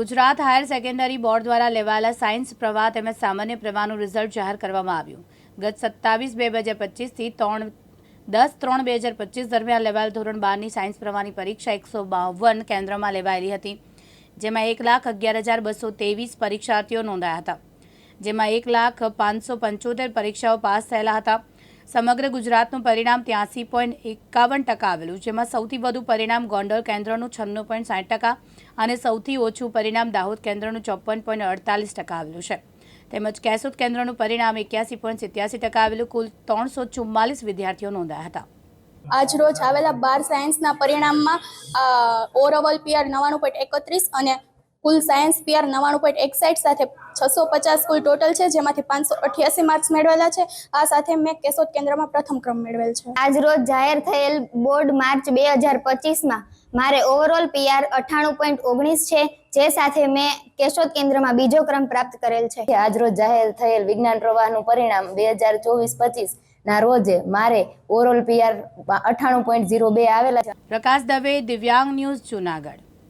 Gujarat higher secondary board દ્વારા લેવાયેલા science પ્રવાહ તેમજ સામાન્ય પ્રવાહનું રિઝલ્ટ જાહેર કરવામાં આવ્યું. ગત સત્તાવીસ બે બે હજાર પચીસથી ત્રણ, દસ ત્રણ બે હજાર પચીસ દરમિયાન લેવાયેલ ધોરણ બારની સાયન્સ પ્રવાહની પરીક્ષા એકસો બાવન કેન્દ્રમાં લેવાયેલી હતી, જેમાં એક લાખ અગિયાર હજાર બસો ત્રેવીસ પરીક્ષાર્થીઓ નોંધાયા હતા. જેમાં એક લાખ પાંચસો પંચોતેર પરીક્ષાઓ પાસ થયેલા હતા. સમગ્ર ગુજરાતનું પરિણામ ત્યાંસી પોઈન્ટ એકાવન ટકા આવેલું, જેમાં સૌથી વધુ પરિણામ ગોંડલ કેન્દ્રનું છન્નું પોઈન્ટ સાઠ ટકા અને સૌથી ઓછું પરિણામ દાહોદ કેન્દ્રનું ચોપન પોઈન્ટ અડતાલીસ ટકા આવેલું છે. તેમજ કેશોદ કેન્દ્રનું પરિણામ એક્યાસી પોઈન્ટ સિત્યાસી ટકા આવેલું, કુલ ત્રણસો ચુમ્માલીસ વિદ્યાર્થીઓ નોંધાયા હતા. આજરોજ આવેલા બાર સાયન્સના પરિણામમાં ઓવરઓલ પીઆર નવ્વાણું પોઈન્ટ એકત્રીસ અને કુલ સાયન્સ પીઆર નવ્વાણું પોઈન્ટ એકસાઠ સાથે છસો પચાસ કુલ ટોટલ છે જેમાંથી પાંચસો અઠ્યાસી માર્ક્સ મેળવેલા છે. આ સાથે મેં કેશોદ કેન્દ્રમાં પ્રથમ ક્રમ મેળવેલ છે. આજ રોજ જાહેર થયેલ બોર્ડ માર્ચ બે હજાર પચીસમાં મારે ઓવરઓલ પીઆર અઠ્ઠાણું પોઈન્ટ ઓગણીસ છે જે સાથે મેં કેશોદ કેન્દ્રમાં બીજો ક્રમ પ્રાપ્ત કરેલ છે. આજરોજ જાહેર થયેલ વિજ્ઞાન પ્રવાહનું પરિણામ બે હજાર ચોવીસ પચીસ ના રોજે મારે ઓવરઓલ પીઆર અઠ્ઠાણું પોઈન્ટ ઝીરો બે આવેલા છે. પ્રકાશ દવે દિવ્યાંગ ન્યૂઝ જુનાગઢ.